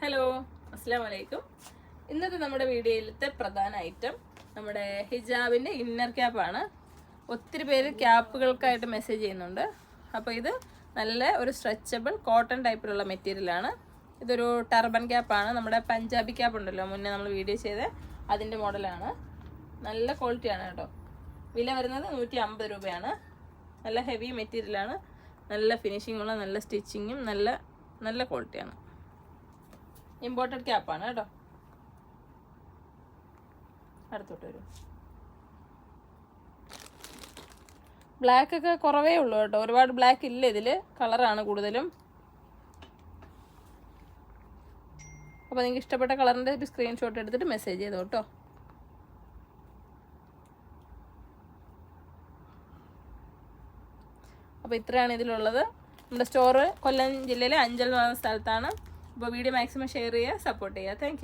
Hello അസ്സാം വലൈക്കും ഇന്നത്തെ നമ്മുടെ വീഡിയോയിലത്തെ പ്രധാന ഐറ്റം നമ്മുടെ ഹിജാബിന്റെ ഇന്നർ ക്യാപ്പാണ് ഒത്തിരി പേര് ക്യാപ്പുകൾക്കായിട്ട് മെസ്സേജ് ചെയ്യുന്നുണ്ട്. അപ്പോൾ ഇത് നല്ല ഒരു സ്ട്രെച്ചബിൾ കോട്ടൺ ടൈപ്പിലുള്ള മെറ്റീരിയലാണ് ഇതൊരു ടർബൻ ക്യാപ്പാണ് നമ്മുടെ പഞ്ചാബി ക്യാപ്പ് ഉണ്ടല്ലോ മുന്നേ നമ്മൾ വീഡിയോ ചെയ്ത അതിന്റെ മോഡലാണ് നല്ല ക്വാളിറ്റിയാണ് കേട്ടോ. വില വരുന്നത് നൂറ്റി അമ്പത് രൂപയാണ്. നല്ല ഹെവി മെറ്റീരിയലാണ് നല്ല ഫിനിഷിങ്ങുള്ള നല്ല സ്റ്റിച്ചിങ്ങും നല്ല നല്ല ക്വാളിറ്റിയാണ് ഇമ്പോർട്ടഡ് ക്യാപ്പാണ് കേട്ടോ. അടുത്തോട്ട് വരും. ബ്ലാക്ക് ഒക്കെ കുറവേ ഉള്ളൂ കേട്ടോ. ഒരുപാട് ബ്ലാക്ക് ഇല്ല ഇതിൽ കളറാണ് കൂടുതലും. അപ്പോൾ നിങ്ങൾക്ക് ഇഷ്ടപ്പെട്ട കളറിന്റെ ഒരു സ്ക്രീൻഷോട്ട് എടുത്തിട്ട് മെസ്സേജ് ചെയ്തോ കേട്ടോ. അപ്പോൾ ഇത്രയാണ് ഇതിലുള്ളത്. നമ്മുടെ സ്റ്റോറ് കൊല്ലം ജില്ലയിലെ അഞ്ചൽ എന്ന് സ്ഥലത്താണ് അപ്പോൾ വീഡിയോ മാക്സിമം ഷെയർ ചെയ്യുക സപ്പോർട്ട് ചെയ്യുക. താങ്ക്